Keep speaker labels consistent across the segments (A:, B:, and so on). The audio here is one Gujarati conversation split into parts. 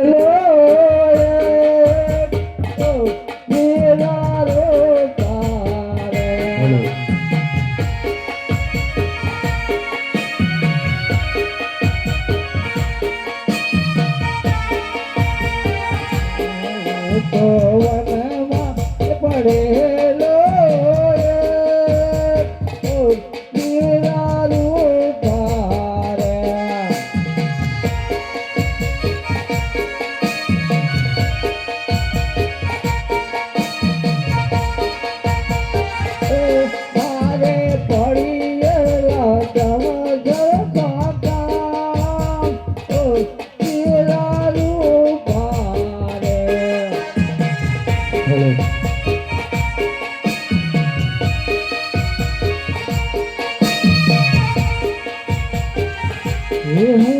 A: Hello. હું. તો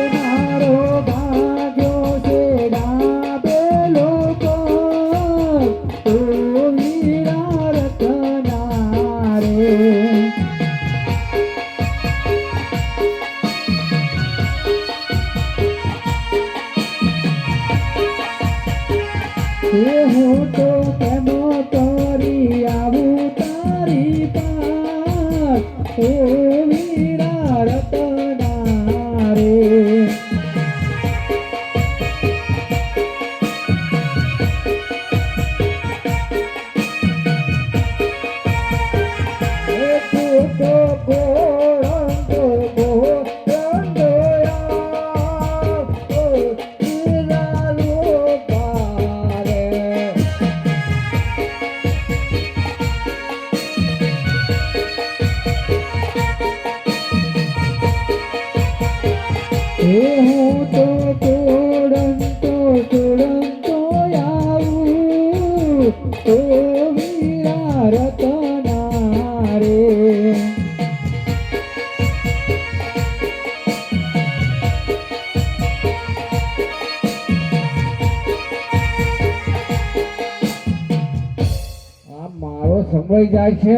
A: મારો જાય છે.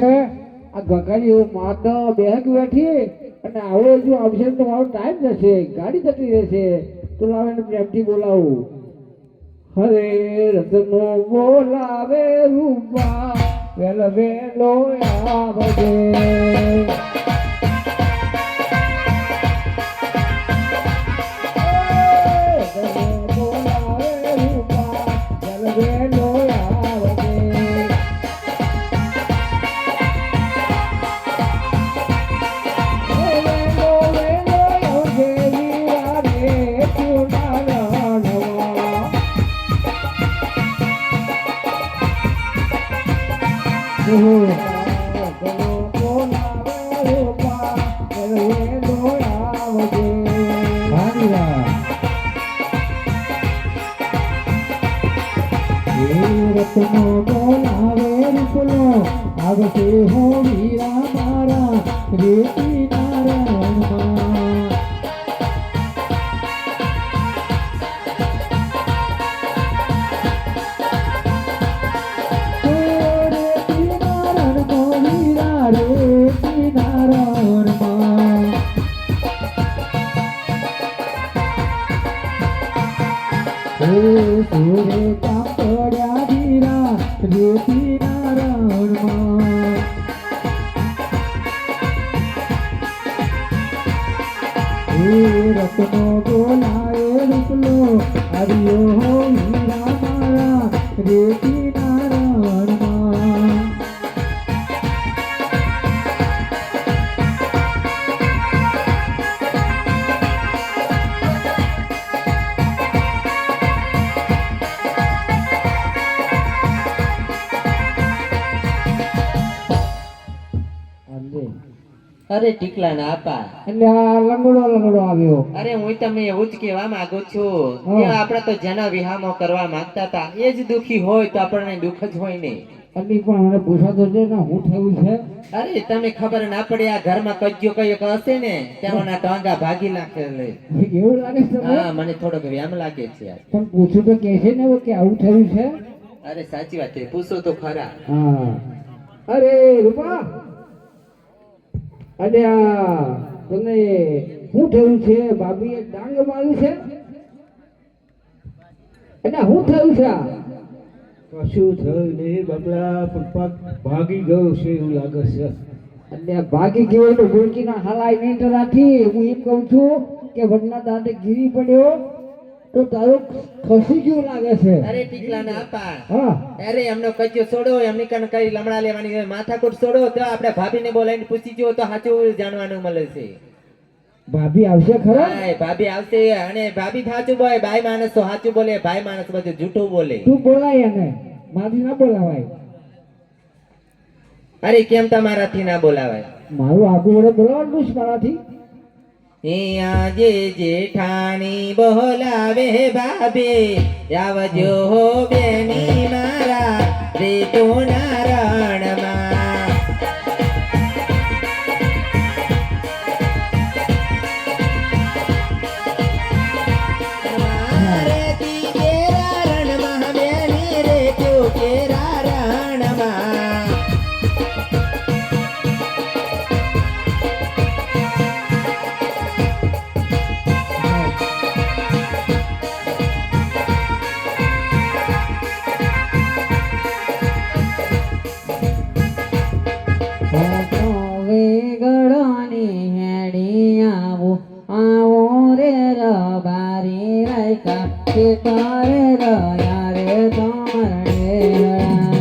A: આ ગંગાજી માતો બેહક બેઠી અને આવો જો આવશે તો મારો ટાઈમ જશે. ગાડી જતી રહેશે. તો લાવે પ્રેમથી બોલાવું. હરે રતનો બોલાવે રૂપા, વેલ વેલો આવજે. આવશે હો વીરા મારા રેતી સૂરે કાપડ્યા ધીરા રેતી નારાયણમાં રત્નો બોલાય રૂપલો હરિયો હીરા મારા રેતી
B: અરે ટીકલા ના આપા.
A: એટલે આ લંગડો લંગડો આવ્યો.
B: અરે હું તમને એવું જ કહેવા માંગુ છું. કે આપણે તો જેના વિહામો કરવા માંગતા હતા એ જ દુખી હોય તો આપણને દુઃખ જ હોય ને.
A: અલી પણ મને પૂછાતો છે ને હું થયું છે?
B: અરે તમે ખબર ના પડે આ ઘરમાં કજ્યો કયો હશે ને તેઓના ટાંગા ભાગી નાખે લે.
A: એવું લાગે છે
B: હા મને થોડોક વ્યામ લાગે છે.
A: પણ પૂછું તો કે છે ને કે આવું થયું છે?
B: અરે સાચી વાત છે પૂછો તો ખરા.
A: હા. અરે રૂપા! અરે આ તને શું થયું છે? ભાભીએ ડાંગ મારી છે? અને શું થયું છે
C: કશું થયું નહીં બબલા પણ ભાગી ગયો છે એવું લાગે છે.
A: અને ભાગી ગયો તો ગુલકીના હલાઈ નહીં તો રાખી. હું એમ કહું છું કે વડના દાંતે ગીરી પડ્યો. તો તારું ખસી ગયું લાગે છે.
B: અરે ટીકલા ના આપા.
A: હા.
B: અરે એમનો કજ્જો છોડો એમની કણ કઈ લમણા લેવાની માથાકૂટ છોડો તો આપણે ભાભીને બોલાવીને પૂછી જુઓ તો સાચું જાણવાનું મળે છે.
A: ભાભી આવશે ખરા?
B: ભાભી આવશે અને ભાભી સાચું બોલે ભાઈ માણસ તો સાચું બોલે ભાઈ માણસ બધું જૂઠું બોલે.
A: તું બોલાય એને. મારી ના બોલાવાય.
B: અરે કેમ તમારાથી ના બોલાવાય?
A: મારું આગળ વડે બોલાવાનું મારાથી?
B: આજે જેઠાણી બોલાવે ભાભે આવજો બેની મારા રેતોના રણમાં
D: તારે રહ્યા રે તમારે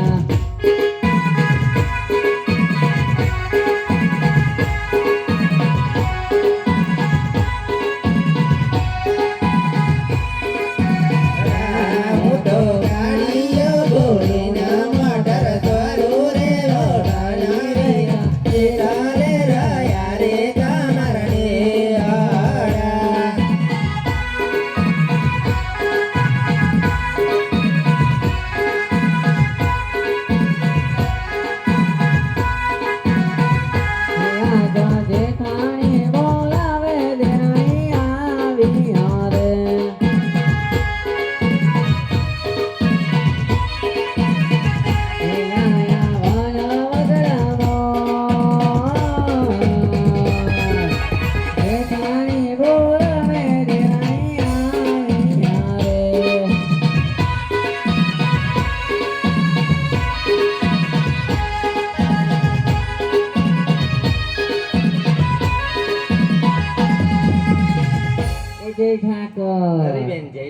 B: જય ઠાકર
A: હરિબેન જય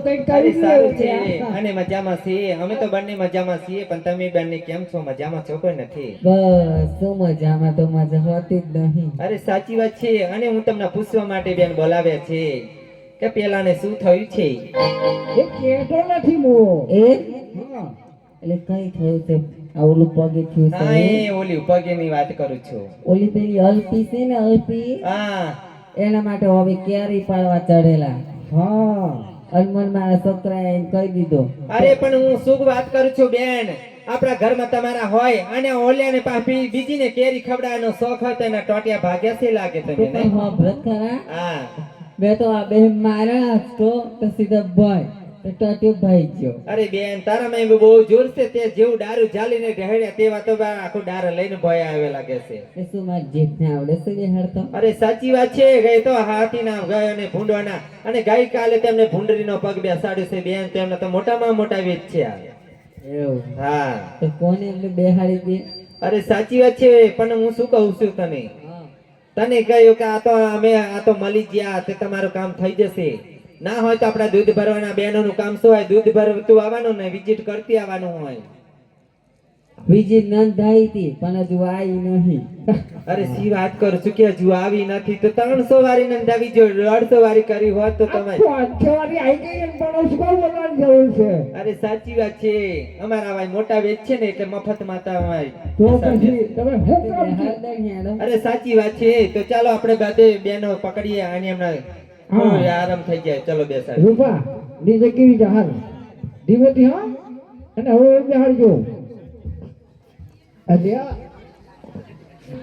A: કંઈક
B: અરે
A: કરી
B: સારું છે
A: દે
B: અને મજામાં છીએ. અમે તો બંને મજામાં છીએ પણ તમે બંને કેમ છો? મજામાં છો કોઈ નથી?
D: બસ શું મજામાં? તો મજા હોતી જ નહીં.
B: અરે સાચી વાત છે. અને હું તમને પૂછવા માટે બેન બોલાવ્યા છે કે પેલાને શું થયું છે?
A: એ કેતો નથી મો
D: એ? એટલે કઈ થયું છે? આ ઓલું પગે થયું
B: હા
D: છે
B: એ ઓલી ઉપગીની વાત કરું છું.
D: ઓલી પેલી અલ્પી છે ને અલ્પી?
B: હા.
D: એના માટે હવે કેરી પાડવા ચડેલા.
A: હા.
D: અનમોલ મારા છોકરાએ એમ કહી દીધો.
B: અરે પણ હું શું વાત કરું છું બેન? આપણા ઘરમાં તમારા હોય અને ઓલિયાને પાપી બીજીને કેરી ખવડાવવાનો શોખ હતો એના ટોટિયા ભાગ્યા છે લાગે
D: તું
B: તમે
D: હા
B: હા.
D: મેં તો આ બે મારા તો સીધા ભાઈ ભાઈ ગયો.
B: અરે બેન તારામાં એમ બહુ જોર છે તે જેવું દારૂ જાલીને ઢહેડ્યા તેવા તો બા આખું લઈને ભય આવે લાગે છે.
D: એ શું માર જેઠને આવડે છે બેહાડતો
B: અરે સાચી વાત છે ગઈ તો હાથી ના ગયો અને ભૂંડવાના. અને ગઈ કાલે તેમને ભૂંડરીનો પગ બેસાડ્યો છે બેન તેમને તો મોટામાં મોટા વેચ છે આ.
D: એવું?
B: હા.
D: તો કોને એમને બેહાડી દે?
B: અરે સાચી વાત છે પણ હું શું કહું છું તને? તને કહ્યું કે આ તો અમે આ તો મળી ગયા તે તમારું કામ થઈ જશે. ના હોય તો આપણા દૂધ ભરવાના બહેનોનું કામ શું હોય? દૂધ ભરતું આવવાનું ને વિઝિટ કરતી આવવાનું હોય?
D: વિઝિટ આવી હતી પણ હજુ આવી નહીં.
B: અરે સી વાત કરું છું કે હજુ આવી નથી? તો ત્રણસો વારી નંદાવી જો દોઢસો વારી કરી હોત તો તમે
A: વારી આવી ગઈ પણ શું બોલવાની જરૂર છે.
B: અરે સાચી વાત છે. અમારા ભાઈ મોટા વેચ છે ને એટલે મફત માતા હોય.
A: તો પછી તમે.
B: અરે સાચી વાત છે. તો ચાલો આપણે બધે બેનો પકડીએ આની હમણાં. થોડું આરામ થઈ જાય. ચલો બેસાડ.
A: રૂપા નીચે કેવી જહાર ધીમેથી હા? અને હવે બેહાડજો.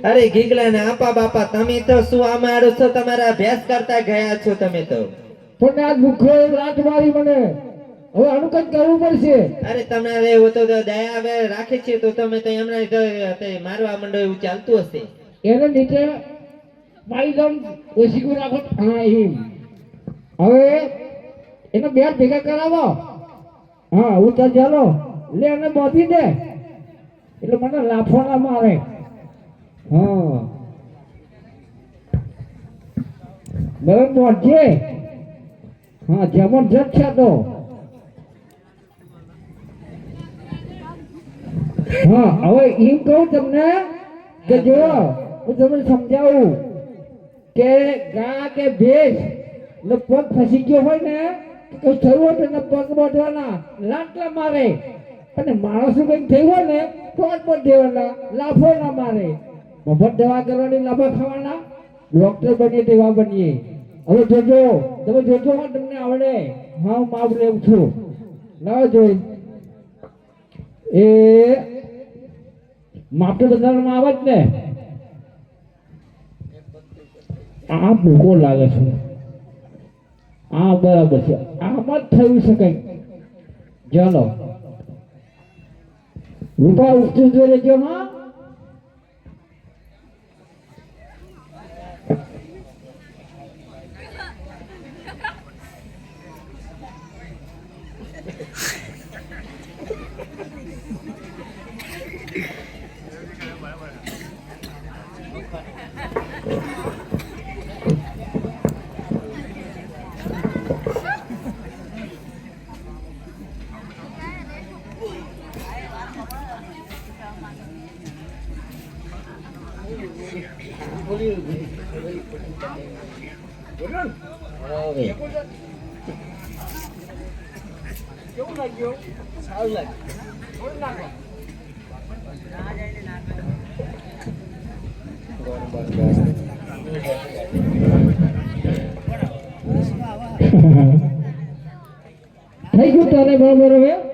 B: અરે ગીગલા ને આપા બાપા તમે તો શું અમારું છો? તમારા અભ્યાસ કરતા ગયા છો તમે તો.
A: પણ આજ ભૂખો રાત મારી મને. હવે આનું કઈ કરવું પડશે.
B: અરે તમારે એવું તો દયા હવે રાખે છે તો તમે તો એમના મારવા માંડો એવું ચાલતું હશે.
A: એને નીચે મારી દમ ઓછી રાખો. હા એમ. હવે એને બે ભેગા કરાવો. હા ઉતર ચાલો. લે એને બાંધી દે. એટલે મને લાફો મારે. હા. બરાબર પહોંચજે હા જબરજસ્ત છે તો. હા, હવે એમ કહું તમને કે જો, હું તમને સમજાવું કે ગા કે ભેંસ ને પગ ફસી ગયો હોય ને કઈ થયું હોય તો પગ બાંધવાના લાટલા મારે. અને માણસનું કઈ થયું હોય ને, તો જ લાફો ના મારે. મફત દવા કરવાની, લાફા ખાવાના. ડોક્ટર બનીએ તેવા બનીએ. હવે જોજો, તમે જોજો હા, તમને આવડે. હા, હું માપ લેવું છું. ના જોઈ. એ માપ તો બધામાં આવે જ ને. આ ભૂકો લાગે છે. આ બરાબર છે. આમાં જ થયું છે કંઈક. ચાલો રૂપા ઉઠતું જોઈ લેજો હા થઈ ગયું તને બરાબર હવે